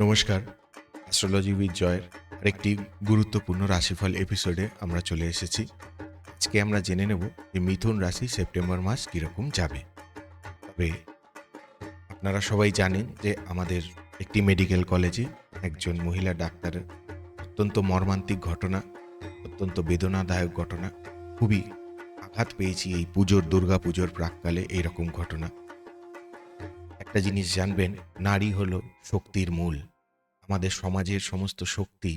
নমস্কার astrology with জয়ের আরেকটি গুরুত্বপূর্ণ রাশিফল এপিসোডে আমরা চলে এসেছি। আজকে আমরা জেনে নেব যে মিথুন রাশি সেপ্টেম্বর মাস কীরকম যাবে। তবে আপনারা সবাই জানেন যে আমাদের একটি মেডিকেল কলেজে একজন মহিলা ডাক্তারের অত্যন্ত মর্মান্তিক ঘটনা, অত্যন্ত বেদনাদায়ক ঘটনা, খুবই আঘাত পেয়েছি এই পুজোর দুর্গা পুজোর প্রাককালে এইরকম ঘটনা। একটা জিনিস জানবেন, নারী হলো শক্তির মূল। আমাদের সমাজের সমস্ত শক্তি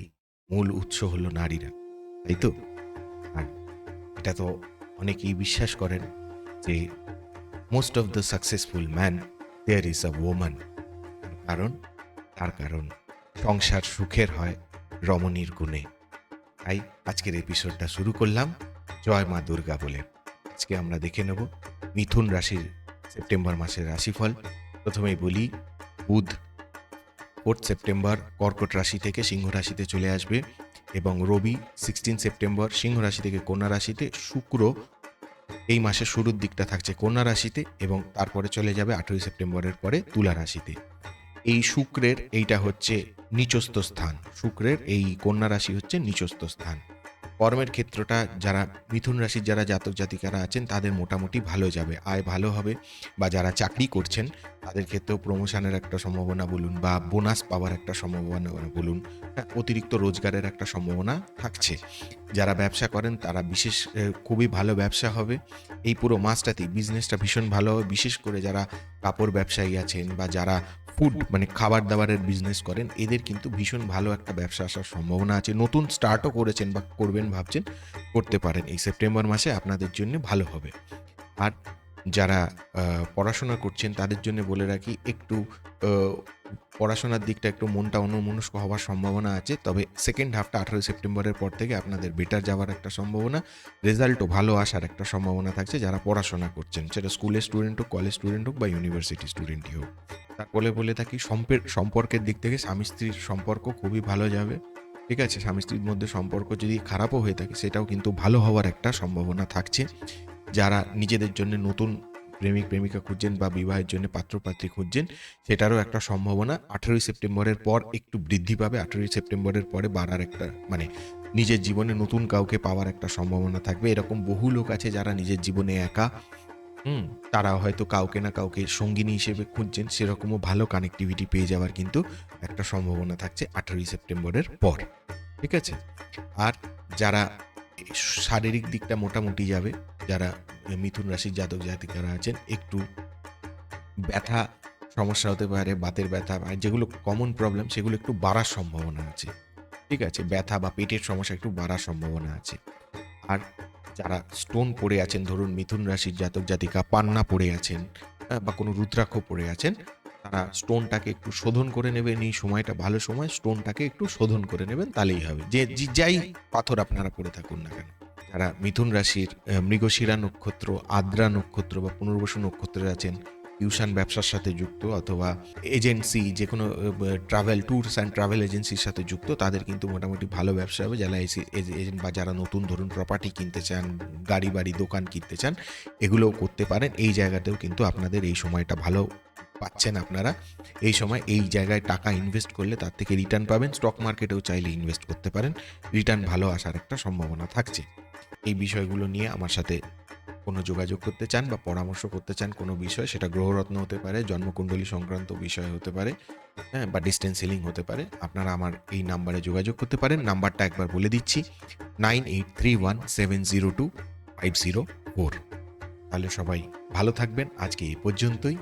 মূল উৎস হলো নারীরা, তাই তো? আর এটা তো অনেকেই বিশ্বাস করেন যে most of the successful man there is a woman কারণ, তার কারণ সংসার সুখের হয় রমণীর গুণে। তাই আজকের এপিসোডটা শুরু করলাম জয় মা দুর্গা বলে। আজকে আমরা দেখে নেব মিথুন রাশির সেপ্টেম্বর মাসের রাশিফল। প্রথমেই বলি, বুধ ফোর্থ সেপ্টেম্বর কর্কট রাশি থেকে সিংহ রাশিতে চলে আসবে এবং রবি সিক্সটিন সেপ্টেম্বর সিংহ রাশি থেকে কন্যা রাশিতে শুক্র এই মাসের শুরুর দিকটা থাকছে কন্যা রাশিতে এবং তারপরে চলে যাবে আঠেরোই সেপ্টেম্বরের পরে তুলা রাশিতে। এই শুক্রের এইটা হচ্ছে নিচস্থ স্থান, শুক্রের এই কন্যা রাশি হচ্ছে নিচস্থ স্থান। কর্মের ক্ষেত্রটা যারা মিথুন রাশির যারা জাতক জাতিকারা আছেন তাদের মোটামুটি ভালো যাবে। আয় ভালো হবে বা যারা চাকরি করছেন তাদের ক্ষেত্রেও প্রমোশনের একটা সম্ভাবনা বলুন বা বোনাস পাওয়ার একটা সম্ভাবনা বলুন। হ্যাঁ, অতিরিক্ত রোজগারের একটা সম্ভাবনা থাকছে। যারা ব্যবসা করেন তারা বিশেষ খুবই ভালো ব্যবসা হবে। এই পুরো মাসটাতেই বিজনেসটা ভীষণ ভালো হবে। বিশেষ করে যারা কাপড় ব্যবসায়ী আছেন বা যারা ফুড মানে খাবার দাবারের বিজনেস করেন, এদের কিন্তু ভীষণ ভালো একটা ব্যবসা আসার সম্ভাবনা আছে। নতুন স্টার্টও করেছেন বা করবেন ভাবছেন, করতে পারেন। এই সেপ্টেম্বর মাসে আপনাদের জন্য ভালো হবে। আর যারা পড়াশোনা করছেন তাদের জন্য বলে রাখি একটু পড়াশোনার দিকটা একটু মনটা অন্যমনস্ক হওয়ার সম্ভাবনা আছে। তবে সেকেন্ড হাফটা আঠারোই সেপ্টেম্বরের পর থেকে আপনাদের বেটার যাওয়ার একটা সম্ভাবনা রেজাল্টও ভালো আসার একটা সম্ভাবনা থাকছে যারা পড়াশোনা করছেন। সেটা স্কুলের স্টুডেন্ট হোক কলেজ স্টুডেন্ট হোক বা ইউনিভার্সিটি স্টুডেন্টই হোক। তারপরে বলে থাকি সম্পের সম্পর্কের দিক থেকে স্বামী স্ত্রীর সম্পর্ক খুবই ভালো যাবে। ঠিক আছে? স্বামী স্ত্রীর মধ্যে সম্পর্ক যদি খারাপও হয়ে থাকে সেটাও কিন্তু ভালো হওয়ার একটা সম্ভাবনা থাকছে। যারা নিজেদের জন্য নতুন প্রেমিক, প্রেমিকা খুঁজছেন বা বিবাহের জন্য পাত্রপাত্রী খুঁজছেন, সেটারও একটা সম্ভাবনা। আঠেরোই সেপ্টেম্বরের পর একটু বৃদ্ধি পাবে। আঠেরোই সেপ্টেম্বরের পরে বাড়ার একটা মানে নিজের জীবনে নতুন কাউকে পাওয়ার একটা সম্ভাবনা থাকবে। এরকম বহু লোক আছে যারা নিজের জীবনে একা, হুম, তারা হয়তো কাউকে না কাউকে সঙ্গিনী হিসেবে খুঁজছেন, সেরকমও ভালো কানেক্টিভিটি পেয়ে যাওয়ার কিন্তু একটা সম্ভাবনা থাকছে আঠেরোই সেপ্টেম্বরের পর। ঠিক আছে? আর যারা শারীরিক দিকটা মোটামুটি যাবে, যারা মিথুন রাশির জাতক জাতিকারা আছেন, একটু ব্যথা সমস্যা হতে পারে, বাতের ব্যথা, আর যেগুলো কমন প্রবলেম সেগুলো একটু বাড়ার সম্ভাবনা আছে। ঠিক আছে? ব্যথা বা পেটের সমস্যা একটু বাড়ার সম্ভাবনা আছে। আর যারা স্টোন পড়ে আছেন, ধরুন মিথুন রাশির জাতক জাতিকা, পান্না পড়ে আছেন বা কোনো রুদ্রাক্ষ পড়ে আছেন, তারা স্টোনটাকে একটু শোধন করে নেবেন। এই সময়টা ভালো সময় স্টোনটাকে একটু শোধন করে নেবেন, তাহলেই হবে। যে- যাই পাথর আপনারা পড়ে থাকুন না কেন। যারা মিথুন রাশির মৃগশিরা নক্ষত্র, আদ্রা নক্ষত্র বা পুনর্বসু নক্ষত্রে আছেন টিউশন ব্যবসার সাথে যুক্ত অথবা এজেন্সি যে কোনো ট্রাভেল ট্যুরস অ্যান্ড ট্রাভেল এজেন্সির সাথে যুক্ত, তাদের কিন্তু মোটামুটি ভালো ব্যবসা হবে। যারা এসি এজেন্ট বা যারা নতুন ধরুন প্রপার্টি কিনতে চান, গাড়ি বাড়ি দোকান কিনতে চান, এগুলোও করতে পারেন। এই জায়গাতেও কিন্তু আপনাদের এই সময়টা ভালো পাচ্ছেন আপনারা। এই সময় এই জায়গায় টাকা ইনভেস্ট করলে তার থেকে রিটার্ন পাবেন। স্টক মার্কেটেও চাইলে ইনভেস্ট করতে পারেন। রিটার্ন ভালো আসার একটা সম্ভাবনা থাকছে। এই বিষয়গুলো নিয়ে আমার সাথে কোনো যোগাযোগ করতে চান বা পরামর্শ করতে চান কোনো বিষয়, সেটা গ্রহরত্ন হতে পারে, জন্মকুণ্ডলী সংক্রান্ত বিষয় হতে পারে হ্যাঁ বা ডিস্টেন্স হিলিং হতে পারে, আপনারা আমার এই নাম্বারে যোগাযোগ করতে পারেন। নাম্বারটা একবার বলে দিচ্ছি, nine eight three one seven zero two five zero four. তাহলে সবাই ভালো থাকবেন। আজকে এই পর্যন্তই।